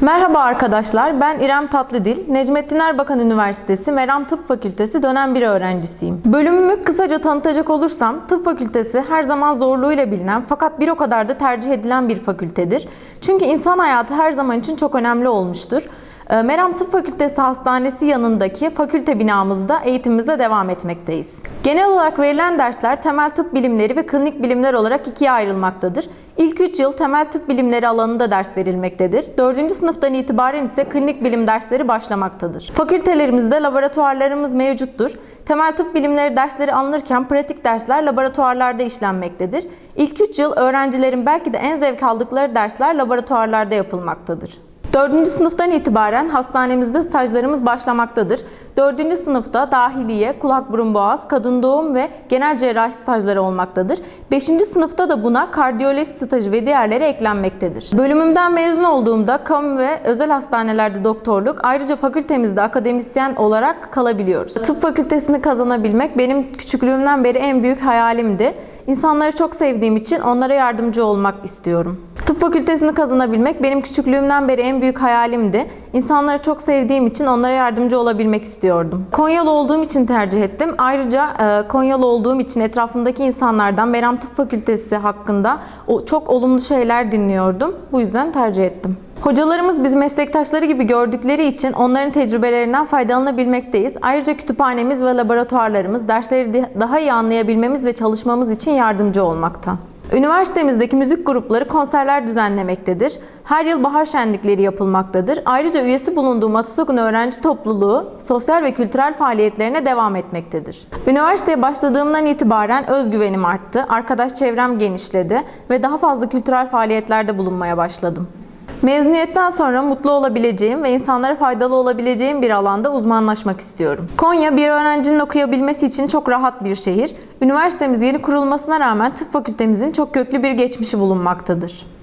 Merhaba arkadaşlar, ben İrem Tatlıdil, Necmettin Erbakan Üniversitesi Meram Tıp Fakültesi dönem 1 öğrencisiyim. Bölümümü kısaca tanıtacak olursam, tıp fakültesi her zaman zorluğuyla bilinen fakat bir o kadar da tercih edilen bir fakültedir. Çünkü insan hayatı her zaman için çok önemli olmuştur. Ee, Meram Tıp Fakültesi Hastanesi yanındaki fakülte binamızda eğitimimize devam etmekteyiz. Genel olarak verilen dersler temel tıp bilimleri ve klinik bilimler olarak ikiye ayrılmaktadır. İlk 3 yıl temel tıp bilimleri alanında ders verilmektedir. 4. sınıftan itibaren ise klinik bilim dersleri başlamaktadır. Fakültelerimizde laboratuvarlarımız mevcuttur. Temel tıp bilimleri dersleri alınırken pratik dersler laboratuvarlarda işlenmektedir. İlk 3 yıl öğrencilerin belki de en zevk aldıkları dersler laboratuvarlarda yapılmaktadır. 4. sınıftan itibaren hastanemizde stajlarımız başlamaktadır. 4. sınıfta dahiliye, kulak burun boğaz, kadın doğum ve genel cerrahi stajları olmaktadır. 5. sınıfta da buna kardiyoloji stajı ve diğerleri eklenmektedir. Bölümümden mezun olduğumda kamu ve özel hastanelerde doktorluk, ayrıca fakültemizde akademisyen olarak kalabiliyoruz. Tıp fakültesini kazanabilmek benim küçüklüğümden beri en büyük hayalimdi. İnsanları çok sevdiğim için onlara yardımcı olmak istiyorum. Tıp fakültesini kazanabilmek benim küçüklüğümden beri en büyük hayalimdi. İnsanları çok sevdiğim için onlara yardımcı olabilmek istiyordum. Konyalı olduğum için tercih ettim. Ayrıca e, Konyalı olduğum için etrafımdaki insanlardan Meram Tıp Fakültesi hakkında çok olumlu şeyler dinliyordum. Bu yüzden tercih ettim. Hocalarımız biz meslektaşları gibi gördükleri için onların tecrübelerinden faydalanabilmekteyiz. Ayrıca kütüphanemiz ve laboratuvarlarımız dersleri de- daha iyi anlayabilmemiz ve çalışmamız için yardımcı olmakta. Üniversitemizdeki müzik grupları konserler düzenlemektedir. Her yıl bahar şenlikleri yapılmaktadır. Ayrıca üyesi bulunduğum Atasokun Öğrenci Topluluğu sosyal ve kültürel faaliyetlerine devam etmektedir. Üniversiteye başladığımdan itibaren özgüvenim arttı, arkadaş çevrem genişledi ve daha fazla kültürel faaliyetlerde bulunmaya başladım. Mezuniyetten sonra mutlu olabileceğim ve insanlara faydalı olabileceğim bir alanda uzmanlaşmak istiyorum. Konya bir öğrencinin okuyabilmesi için çok rahat bir şehir. Üniversitemiz yeni kurulmasına rağmen tıp fakültemizin çok köklü bir geçmişi bulunmaktadır.